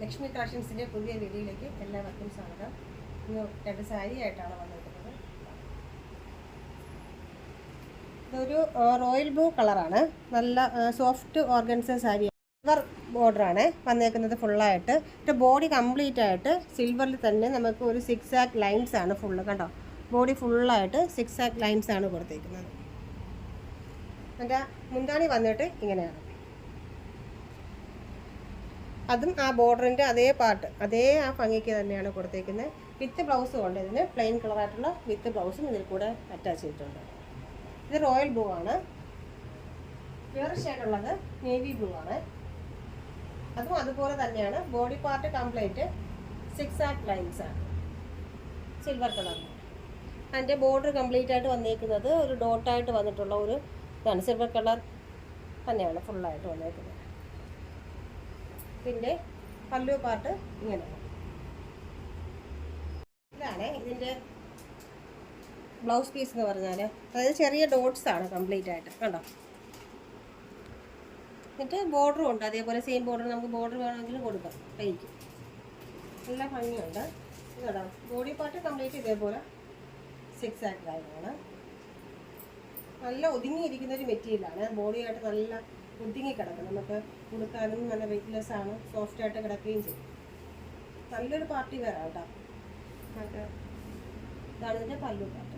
ലക്ഷ്മി കളക്ഷൻസിന്റെ പുതിയ വീഡിയോയിലേക്ക് എല്ലാവർക്കും സ്വാഗതം. ഇന്ന് രണ്ട് സാരി ആയിട്ടാണ് വന്നിരിക്കുന്നത്. ഇതൊരു റോയൽ ബ്ലൂ കളറാണ്. നല്ല സോഫ്റ്റ് ഓർഗൻസ സാരി. സിൽവർ ബോർഡറാണ് വന്നേക്കുന്നത് ഫുള്ളായിട്ട്. ഇത് ബോഡി കംപ്ലീറ്റ് ആയിട്ട് സിൽവറിൽ തന്നെ നമുക്ക് ഒരു സിക്സ് ആക്ക് ലൈൻസ് ആണ് ഫുള്ള്. കണ്ടോ? ബോഡി ഫുള്ളായിട്ട് സിക്സ് ആക്ക് ലൈൻസ് ആണ് കൊടുത്തേക്കുന്നത്. എന്റെ മുന്താണി വന്നിട്ട് ഇങ്ങനെയാണ്. അതും ആ ബോർഡറിന്റെ അതേ പാർട്ട് അതേ ആ ഭംഗിക്ക് തന്നെയാണ് കൊടുത്തേക്കുന്നത്. വിത്ത് ബ്ലൗസ് ഉണ്ട് ഇതിന്. പ്ലെയിൻ കളറായിട്ടുള്ള വിത്ത് ബ്ലൗസും ഇതിൽ കൂടെ അറ്റാച്ച് ചെയ്തിട്ടുണ്ട്. ഇത് റോയൽ ബ്ലൂ ആണ്. വേറെ ഷെയ്ഡുള്ളത് നേവി ബ്ലൂ ആണ്. അതും അതുപോലെ തന്നെയാണ്. Body part complete six act lines ആണ്. സിൽവർ കളറിൽ അതിന്റെ ബോർഡർ കംപ്ലീറ്റ് ആയിട്ട് വന്നേക്കുന്നത് ഒരു ഡോട്ടായിട്ട് വന്നിട്ടുള്ള ഒരു ഇതാണ് സിൽവർ കളർ തന്നെയാണ് ഫുള്ളായിട്ട് വന്നേക്കുന്നത്. പിന്നെ പല്ലു പാർട്ട് ഇങ്ങനെ. ഇതാണ് ഇതിന്റെ ബ്ലൗസ് പീസ് എന്ന് പറഞ്ഞാൽ അതായത് ചെറിയ ഡോട്ട്സ് ആണ് കംപ്ലീറ്റ് ആയിട്ട്. കണ്ടോ? എന്നിട്ട് ബോർഡറും ഉണ്ട്. അതേപോലെ സെയിം ബോർഡർ നമുക്ക് ബോർഡർ വേണമെങ്കിൽ കൊടുക്കാം. കൈക്ക് നല്ല ഭംഗിയുണ്ട്. കേട്ടോ ബോഡി പാർട്ട് കംപ്ലീറ്റ് ഇതേപോലെ സിക്സ് ആക്ടായിട്ടാണ് നല്ല ഒതുങ്ങിയിരിക്കുന്ന ഒരു മെറ്റീരിയലാണ്. ബോഡിയായിട്ട് നല്ല ഒതുങ്ങി കിടക്കും നമുക്ക് കൊടുക്കാനും നല്ല വെയ്റ്റ്ലെസ് ആണ് സോഫ്റ്റ് ആയിട്ട് കിടക്കുകയും ചെയ്യും. നല്ലൊരു പാർട്ടി വേറെ കേട്ടോ. ഇതാണ് ഇതിന്റെ പല്ലു പാർട്ടി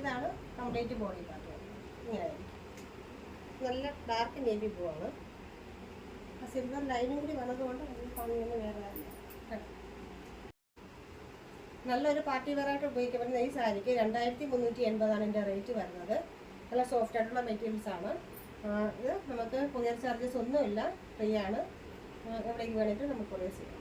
ഇതാണ് കംപ്ലീറ്റ് ബോഡി പാർട്ടി ഇങ്ങനെ. നല്ല ഡാർക്ക് നേവി ആണ്. ആ സിൽവർ ലൈനും കൂടി വന്നതുകൊണ്ട് ഭംഗിയൊന്നും വേറെ തന്നെ കേട്ടോ നല്ലൊരു പാർട്ടി വെയറായിട്ട് ഉപയോഗിക്കാൻ പറ്റുന്ന ഈ സാരിക്ക് രണ്ടായിരത്തി മുന്നൂറ്റി എൺപതാണ് എന്റെ റേറ്റ് വരുന്നത്. നല്ല സോഫ്റ്റ് ആയിട്ടുള്ള മെറ്റീരിയൽസ് ആണ്. ഇത് നമുക്ക് കൊറിയർ ചാർജസ് ഒന്നുമില്ല. ഫ്രീ ആണ്. എവിടേക്ക് വേണമെങ്കിലും നമുക്ക് കൊറിയർ ചെയ്യാം.